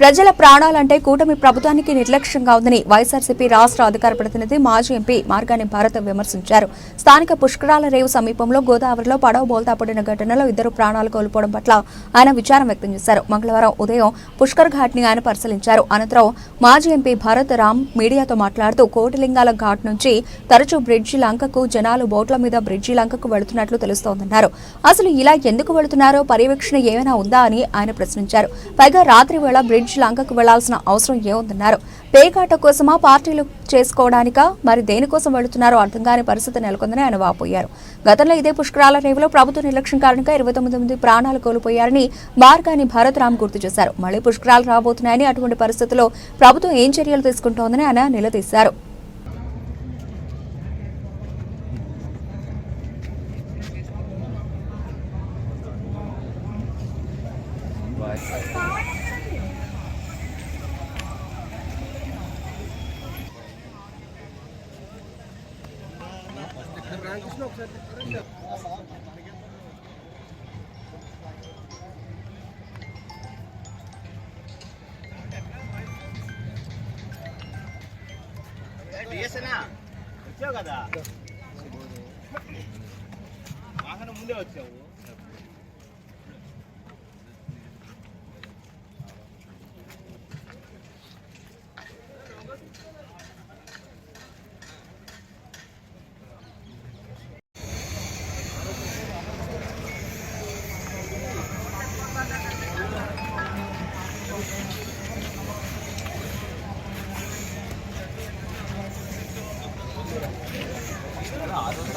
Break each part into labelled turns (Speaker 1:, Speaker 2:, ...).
Speaker 1: ప్రజల ప్రాణాలంటే కూటమి ప్రభుత్వానికి నిర్లక్ష్యంగా ఉందని వైఎస్ఆర్సీపీ రాష్ట్ర అధికార ప్రతినిధి మాజీ ఎంపీ మార్గాని భారత్ విమర్శించారు. స్థానిక పుష్కరాల రేవు సమీపంలో గోదావరిలో పడవ బోల్తా పడిన ఘటనలో ఇద్దరు ప్రాణాలు కోల్పోవడం పట్ల ఆయన విచారం వ్యక్తం చేశారు. మంగళవారం ఉదయం పుష్కర్ ఘాట్ని ఆయన పరిశీలించారు. అనంతరం మాజీ ఎంపీ భారత్ రామ్ మీడియాతో మాట్లాడుతూ కోటిలింగాల ఘాట్ నుంచి తరచూ బ్రిడ్జి లంకకు జనాలు బోట్ల మీద బ్రిడ్జి లంకకు వెళుతున్నట్లు తెలుస్తోందన్నారు. అసలు ఇలా ఎందుకు వెళుతున్నారో పర్యవేక్షణ ఏమైనా ఉందా అని ఆయన ప్రశ్నించారు. పైగా రాత్రి వేళ బ్రిడ్జ్ లంకకు వెళ్ళాల్సిన అవసరం ఏముందన్నారు పేకాట కోసమా పార్టీలు చేసుకోవడానిక? మరి దేనికోసం వెళుతున్నారో అర్థం కాని పరిస్థితి నెలకొందని ఆయన వాపోయారు. గతంలో ఇదే పుష్కరాల రేవులో ప్రభుత్వ నిర్లక్ష్యం కారణంగా ఇరవై తొమ్మిది మంది ప్రాణాలు కోల్పోయారని మార్గాని భరత్ రామ్ గుర్తు చేశారు. మళ్ళీ పుష్కరాలు రాబోతున్నాయని అటువంటి పరిస్థితుల్లో ప్రభుత్వం ఏం చర్యలు తీసుకుంటోందని ఆయన నిలదీశారు.
Speaker 2: డిఎస్ఎనా వచ్చావు కదా వాహనం ముందే వచ్చావు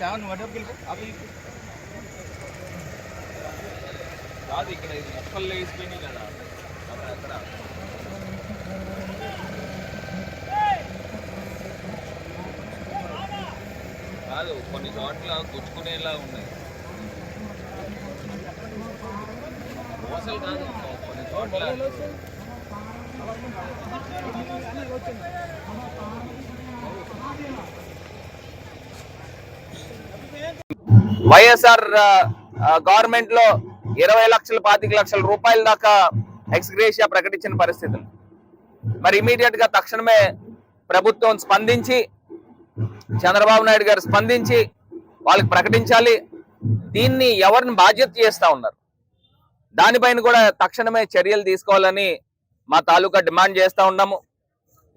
Speaker 2: చావు నువ్వు అడ్డకి వెళ్ళిపో అవి
Speaker 3: కాదు ఇక్కడ ఇది మొక్కలు లేచిపోయినాయి కదా అక్కడ కాదు కొన్ని చోట్ల గుచ్చుకునేలా ఉన్నాయి. మోసలు కాదు కొన్ని చోట్ల.
Speaker 4: వైఎస్ఆర్ గవర్నమెంట్లో ఇరవై లక్షల పాతిక లక్షల రూపాయల దాకా ఎక్స్గ్రేషియా ప్రకటించిన పరిస్థితులు మరి ఇమీడియట్గా తక్షణమే ప్రభుత్వం స్పందించి చంద్రబాబు నాయుడు గారు స్పందించి వాళ్ళకి ప్రకటించాలి. దీన్ని ఎవరిని బాధ్యత చేస్తా ఉన్నారు? దానిపైన కూడా తక్షణమే చర్యలు తీసుకోవాలని మా తాలూకా డిమాండ్ చేస్తూ ఉన్నాము.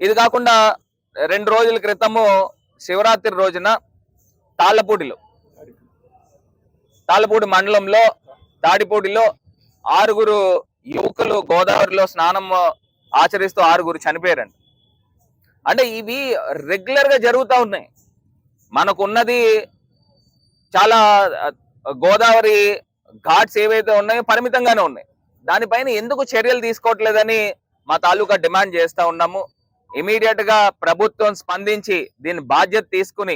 Speaker 4: ఇది కాకుండా రెండు రోజుల క్రితము శివరాత్రి రోజున తాళ్ళపూడిలో తాళ్ళపూడి మండలంలో తాడిపూడిలో ఆరుగురు యువకులు గోదావరిలో స్నానం ఆచరిస్తూ ఆరుగురు చనిపోయారండి. అంటే ఇవి రెగ్యులర్గా జరుగుతూ ఉన్నాయి. మనకున్నది చాలా గోదావరి ఘాట్స్ ఏవైతే ఉన్నాయో పరిమితంగానే ఉన్నాయి. దానిపైన ఎందుకు చర్యలు తీసుకోవట్లేదని మా తాలూకా డిమాండ్ చేస్తూ ఉన్నాము. ఇమీడియట్గా ప్రభుత్వం స్పందించి దీని బాధ్యత తీసుకుని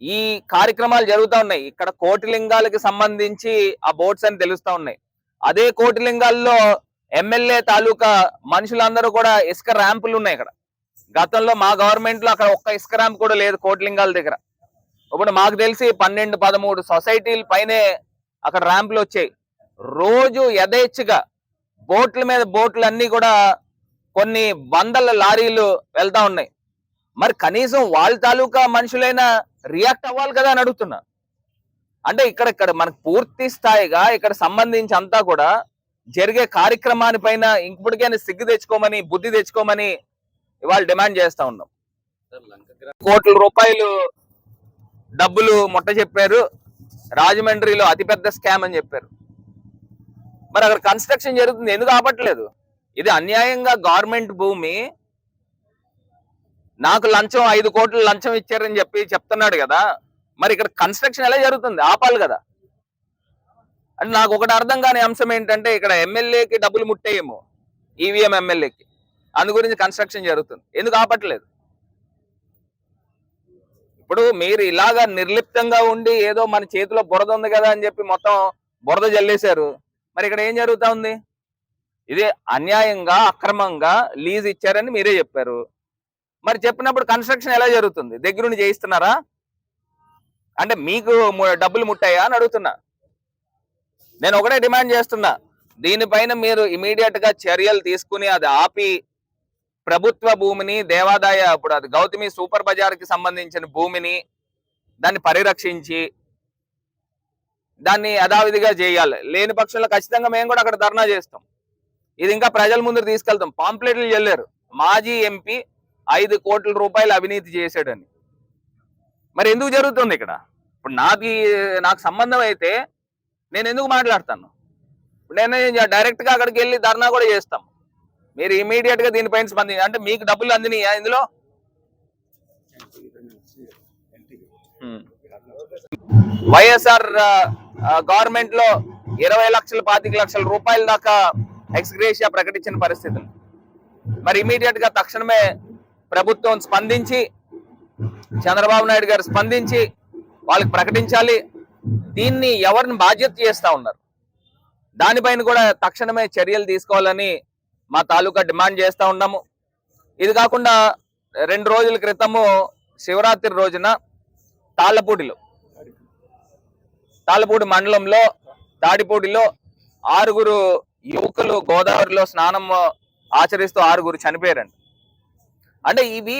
Speaker 4: ఈ కార్యక్రమాలు జరుగుతూ ఉన్నాయి. ఇక్కడ కోటిలింగాలకి సంబంధించి ఆ బోట్స్ అని తెలుస్తా ఉన్నాయి. అదే కోటిలింగాల్లో ఎమ్మెల్యే తాలూకా మనుషులందరూ కూడా ఇసుక ర్యాంపులు ఉన్నాయి ఇక్కడ. గతంలో మా గవర్నమెంట్లో అక్కడ ఒక్క ఇసుక ర్యాంప్ కూడా లేదు కోటిలింగాల దగ్గర. ఇప్పుడు మాకు తెలిసి పన్నెండు పదమూడు సొసైటీల పైనే అక్కడ ర్యాంపులు వచ్చాయి. రోజు యథేచ్ఛగా బోట్ల మీద బోట్లు అన్ని కూడా కొన్ని వందల లారీలు వెళ్తా ఉన్నాయి. మరి కనీసం వాళ్ళ తాలూకా మనుషులైనా రియాక్ట్ అవ్వాలి కదా అని అడుగుతున్నా. అంటే ఇక్కడ ఇక్కడ మనకు పూర్తి స్థాయిగా ఇక్కడ సంబంధించి అంతా కూడా జరిగే కార్యక్రమాన్ని పైన ఇప్పటికైనా సిగ్గు తెచ్చుకోమని బుద్ధి తెచ్చుకోమని ఇవాళ డిమాండ్ చేస్తా ఉన్నాం. కోట్ల రూపాయలు డబ్బులు ముట్ట చెప్పారు. రాజమండ్రిలో అతిపెద్ద స్కామ్ అని చెప్పారు. మరి అక్కడ కన్స్ట్రక్షన్ జరుగుతుంది. ఎందుకు ఆపట్లేదు? ఇది అన్యాయంగా గవర్నమెంట్ భూమి నాకు లంచం ఐదు కోట్లు లంచం ఇచ్చారని చెప్పి చెప్తున్నాడు కదా మరి ఇక్కడ కన్స్ట్రక్షన్ ఎలా జరుగుతుంది? ఆపాలి కదా. అంటే నాకు ఒకటి అర్థం కాని అంశం ఏంటంటే ఇక్కడ ఎమ్మెల్యేకి డబ్బులు ముట్టేయేమో ఈవీఎం ఎమ్మెల్యేకి. అందు గురించి కన్స్ట్రక్షన్ జరుగుతుంది. ఎందుకు ఆపట్లేదు? ఇప్పుడు మీరు ఇలాగా నిర్లిప్తంగా ఉండి ఏదో మన చేతిలో బురద ఉంది కదా అని చెప్పి మొత్తం బురద జల్లేశారు. మరి ఇక్కడ ఏం జరుగుతా ఉంది? ఇది అన్యాయంగా అక్రమంగా లీజ్ ఇచ్చారని మీరే చెప్పారు. మరి చెప్పినప్పుడు కన్స్ట్రక్షన్ ఎలా జరుగుతుంది? దగ్గరుండి చేయిస్తున్నారా? అంటే మీకు డబ్బులు ముట్టాయా అని అడుగుతున్నా. నేను ఒకటే డిమాండ్ చేస్తున్నా. దీనిపైన మీరు ఇమీడియట్గా చర్యలు తీసుకుని అది ఆపి ప్రభుత్వ భూమిని దేవాదాయ ఇప్పుడు అది గౌతమి సూపర్ బజార్కి సంబంధించిన భూమిని దాన్ని పరిరక్షించి దాన్ని యథావిధిగా చేయాలి. లేని పక్షంలో ఖచ్చితంగా మేము కూడా అక్కడ ధర్నా చేస్తాం. ఇది ఇంకా ప్రజల ముందు తీసుకెళ్తాం. పాంప్లెట్లు చెల్లారు మాజీ ఎంపీ ఐదు కోట్ల రూపాయలు అవినీతి చేశాడని. మరి ఎందుకు జరుగుతుంది ఇక్కడ? ఇప్పుడు నాది నాకు సంబంధం అయితే నేను ఎందుకు మాట్లాడతాను? నేను డైరెక్ట్గా అక్కడికి వెళ్ళి ధర్నా కూడా చేస్తాం. మీరు ఇమీడియట్గా దీనిపైన స్పందించి అంటే మీకు డబ్బులు అందినాయా ఇందులో. వైఎస్ఆర్ గవర్నమెంట్లో ఇరవై లక్షల పాతిక లక్షల రూపాయల దాకా ఎక్స్గ్రేషియా ప్రకటించిన పరిస్థితులు. మరి ఇమీడియట్గా తక్షణమే ప్రభుత్వం స్పందించి చంద్రబాబు నాయుడు గారు స్పందించి వాళ్ళకి ప్రకటించాలి. దీన్ని ఎవరిని బాధ్యత చేస్తూ ఉన్నారు? దానిపైన కూడా తక్షణమే చర్యలు తీసుకోవాలని మా తాలూకా డిమాండ్ చేస్తూ ఉన్నాము. ఇది కాకుండా రెండు రోజుల క్రితము శివరాత్రి రోజున తాళ్ళపూడిలో తాళ్ళపూడి మండలంలో తాడిపూడిలో ఆరుగురు యువకులు గోదావరిలో స్నానం ఆచరిస్తూ ఆరుగురు చనిపోయారండి. అంటే ఇవి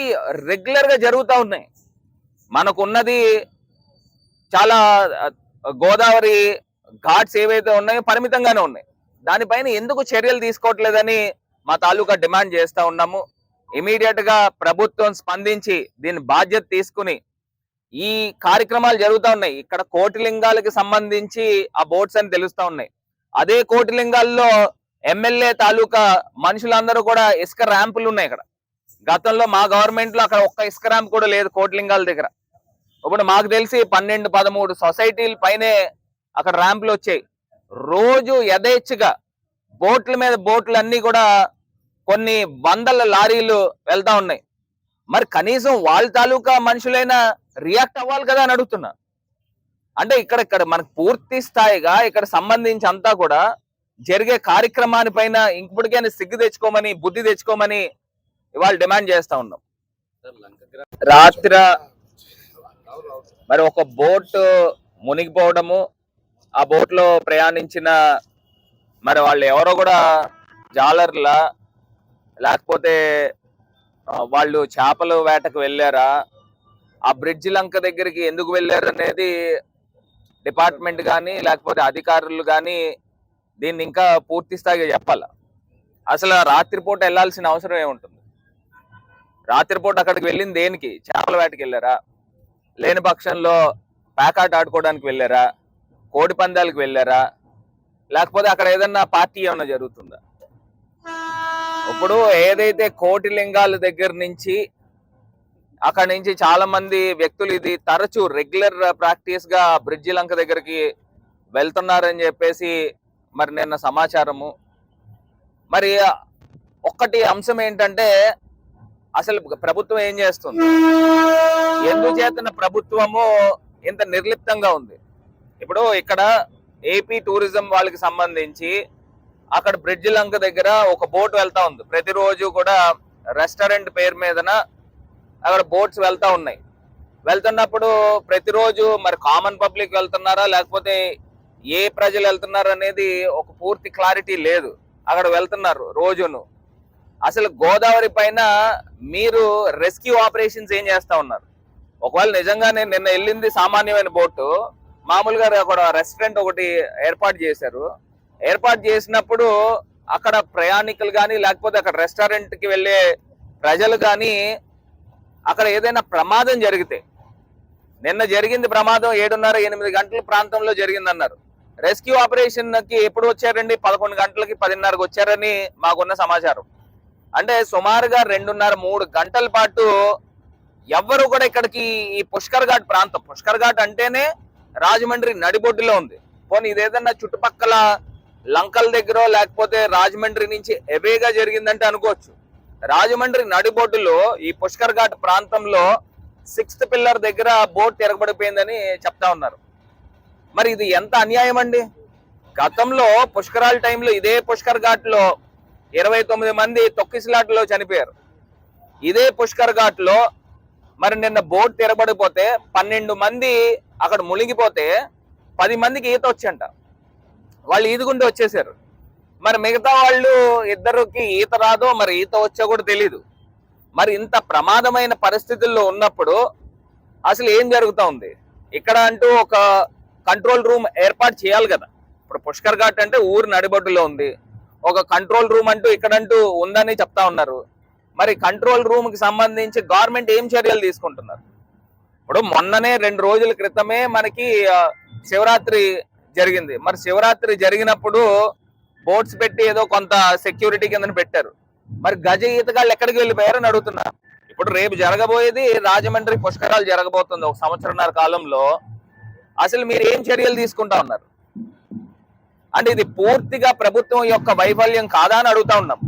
Speaker 4: రెగ్యులర్గా జరుగుతూ ఉన్నాయి. మనకున్నది చాలా గోదావరి ఘాట్స్ ఏవైతే ఉన్నాయో పరిమితంగానే ఉన్నాయి. దానిపైన ఎందుకు చర్యలు తీసుకోవట్లేదని మా తాలూకా డిమాండ్ చేస్తూ ఉన్నాము. ఇమీడియట్గా ప్రభుత్వం స్పందించి దీని బాధ్యత తీసుకుని ఈ కార్యక్రమాలు జరుగుతూ ఉన్నాయి. ఇక్కడ కోటిలింగాలకి సంబంధించి ఆ బోట్స్ అని తెలుస్తూ ఉన్నాయి. అదే కోటిలింగాల్లో ఎమ్మెల్యే తాలూకా మనుషులందరూ కూడా ఇసుక ర్యాంపులు ఉన్నాయి ఇక్కడ. గతంలో మా గవర్నమెంట్లో అక్కడ ఒక్క ఇసుక ర్యాంప్ కూడా లేదు కోట్లింగాల దగ్గర. ఇప్పుడు మాకు తెలిసి పన్నెండు పదమూడు సొసైటీల పైనే అక్కడ ర్యాంపులు వచ్చాయి. రోజు యథేచ్ఛగా బోట్ల మీద బోట్లు అన్ని కూడా కొన్ని వందల లారీలు వెళ్తా ఉన్నాయి. మరి కనీసం వాళ్ళ తాలూకా మనుషులైనా రియాక్ట్ అవ్వాలి కదా అని అడుగుతున్నా. అంటే ఇక్కడ ఇక్కడ మనకు పూర్తి స్థాయిగా ఇక్కడ సంబంధించి అంతా కూడా జరిగే కార్యక్రమాన్ని పైన ఇంకప్పటికైనా సిగ్గు తెచ్చుకోమని బుద్ధి తెచ్చుకోమని ఇవాళ డిమాండ్ చేస్తా ఉన్నాం. రాత్రి మరి ఒక బోట్ మునిగిపోవడము ఆ బోట్లో ప్రయాణించిన మరి వాళ్ళు ఎవరో కూడా జాలర్లా లేకపోతే వాళ్ళు చేపల వేటకు వెళ్ళారా ఆ బ్రిడ్జ్ లంక దగ్గరికి ఎందుకు వెళ్ళారు అనేది డిపార్ట్మెంట్ కానీ లేకపోతే అధికారులు కానీ దీన్ని ఇంకా పూర్తి స్థాయిగా చెప్పాల? అసలు రాత్రిపూట వెళ్ళాల్సిన అవసరం ఏముంటుంది? రాత్రిపూట అక్కడికి వెళ్ళింది దేనికి? చేపల వేటకి వెళ్ళారా? లేని పక్షంలో ప్యాకాట్ ఆడుకోవడానికి వెళ్ళారా? కోడి పందాలకు వెళ్ళారా? లేకపోతే అక్కడ ఏదన్నా పార్టీ ఏమన్నా జరుగుతుందా? ఇప్పుడు ఏదైతే కోటి లింగాల దగ్గర నుంచి అక్కడ నుంచి చాలా మంది వ్యక్తులు ఇది తరచూ రెగ్యులర్ ప్రాక్టీస్గా బ్రిడ్జి లంక దగ్గరికి వెళ్తున్నారని చెప్పేసి మరి నిన్న సమాచారము. మరి ఒక్కటి అంశం ఏంటంటే అసలు ప్రభుత్వం ఏం చేస్తుంది? ఎందుచేతన ప్రభుత్వము ఇంత నిర్లిప్తంగా ఉంది? ఇప్పుడు ఇక్కడ ఏపీ టూరిజం వాళ్ళకి సంబంధించి అక్కడ బ్రిడ్జ్ లంక దగ్గర ఒక బోట్ వెళ్తా ఉంది. ప్రతిరోజు కూడా రెస్టారెంట్ పేరు మీదన అక్కడ బోట్స్ వెళ్తా ఉన్నాయి. వెళ్తున్నప్పుడు ప్రతిరోజు మరి కామన్ పబ్లిక్ వెళ్తున్నారా? లేకపోతే ఏ ప్రజలు వెళ్తున్నారు అనేది ఒక పూర్తి క్లారిటీ లేదు. అక్కడ వెళ్తున్నారు రోజును. అసలు గోదావరి పైన మీరు రెస్క్యూ ఆపరేషన్స్ ఏం చేస్తా ఉన్నారు? ఒకవేళ నిజంగానే నిన్న వెళ్ళింది సామాన్యమైన బోటు మామూలుగా అక్కడ రెస్టారెంట్ ఒకటి ఏర్పాటు చేశారు. ఏర్పాటు చేసినప్పుడు అక్కడ ప్రయాణికులు కానీ లేకపోతే అక్కడ రెస్టారెంట్కి వెళ్ళే ప్రజలు కానీ అక్కడ ఏదైనా ప్రమాదం జరిగితే నిన్న జరిగింది ప్రమాదం ఏడున్నర ఎనిమిది గంటల ప్రాంతంలో జరిగిందన్నారు. రెస్క్యూ ఆపరేషన్కి ఎప్పుడు వచ్చారండి? పదకొండు గంటలకి పదిన్నరకు వచ్చారని మాకున్న సమాచారం. అంటే సుమారుగా రెండున్నర మూడు గంటల పాటు ఎవ్వరు కూడా ఇక్కడికి ఈ పుష్కర్ ఘాట్ ప్రాంతం పుష్కర్ ఘాట్ అంటేనే రాజమండ్రి నడిబొడ్డులో ఉంది. పోనీ ఇదేదన్నా చుట్టుపక్కల లంకల్ దగ్గర లేకపోతే రాజమండ్రి నుంచి ఎవేగా జరిగిందంటే అనుకోవచ్చు. రాజమండ్రి నడిబొడ్డులో ఈ పుష్కర్ ఘాట్ ప్రాంతంలో సిక్స్త్ పిల్లర్ దగ్గర బోట్ తిరగబడిపోయిందని చెప్తా ఉన్నారు. మరి ఇది ఎంత అన్యాయం అండి గతంలో పుష్కరాల టైంలో ఇదే పుష్కర్ ఘాట్లో ఇరవై తొమ్మిది మంది తొక్కిసలాట్లో చనిపోయారు. ఇదే పుష్కర్ ఘాట్లో మరి నిన్న బోట్ తిరబడిపోతే పన్నెండు మంది అక్కడ మునిగిపోతే పది మందికి ఈత వచ్చంట. వాళ్ళు ఈదుకుంటూ వచ్చేసారు. మరి మిగతా వాళ్ళు ఇద్దరికి ఈత రాదో మరి ఈత వచ్చో కూడా తెలీదు. మరి ఇంత ప్రమాదమైన పరిస్థితుల్లో ఉన్నప్పుడు అసలు ఏం జరుగుతూ ఉంది? ఇక్కడ అంటూ ఒక కంట్రోల్ రూమ్ ఏర్పాటు చేయాలి కదా. ఇప్పుడు పుష్కర్ ఘాట్ అంటే ఊరు నడిబడ్డులో ఉంది. ఒక కంట్రోల్ రూమ్ అంటూ ఇక్కడంటూ ఉందని చెప్తా ఉన్నారు. మరి కంట్రోల్ రూమ్కి సంబంధించి గవర్నమెంట్ ఏం చర్యలు తీసుకుంటున్నారు? ఇప్పుడు మొన్ననే రెండు రోజుల క్రితమే మనకి శివరాత్రి జరిగింది. మరి శివరాత్రి జరిగినప్పుడు బోట్స్ పెట్టి ఏదో కొంత సెక్యూరిటీ కింద పెట్టారు. మరి గజ ఈతగాళ్ళు ఎక్కడికి వెళ్ళిపోయారని అడుగుతున్నా. ఇప్పుడు రేపు జరగబోయేది రాజమండ్రి పుష్కరాలు జరగబోతుంది ఒక సంవత్సరంన్నర కాలంలో. అసలు మీరు ఏం చర్యలు తీసుకుంటా ఉన్నారు? అంటే ఇది పూర్తిగా ప్రభుత్వం యొక్క వైఫల్యం కాదా అని అడుగుతా ఉన్నాం.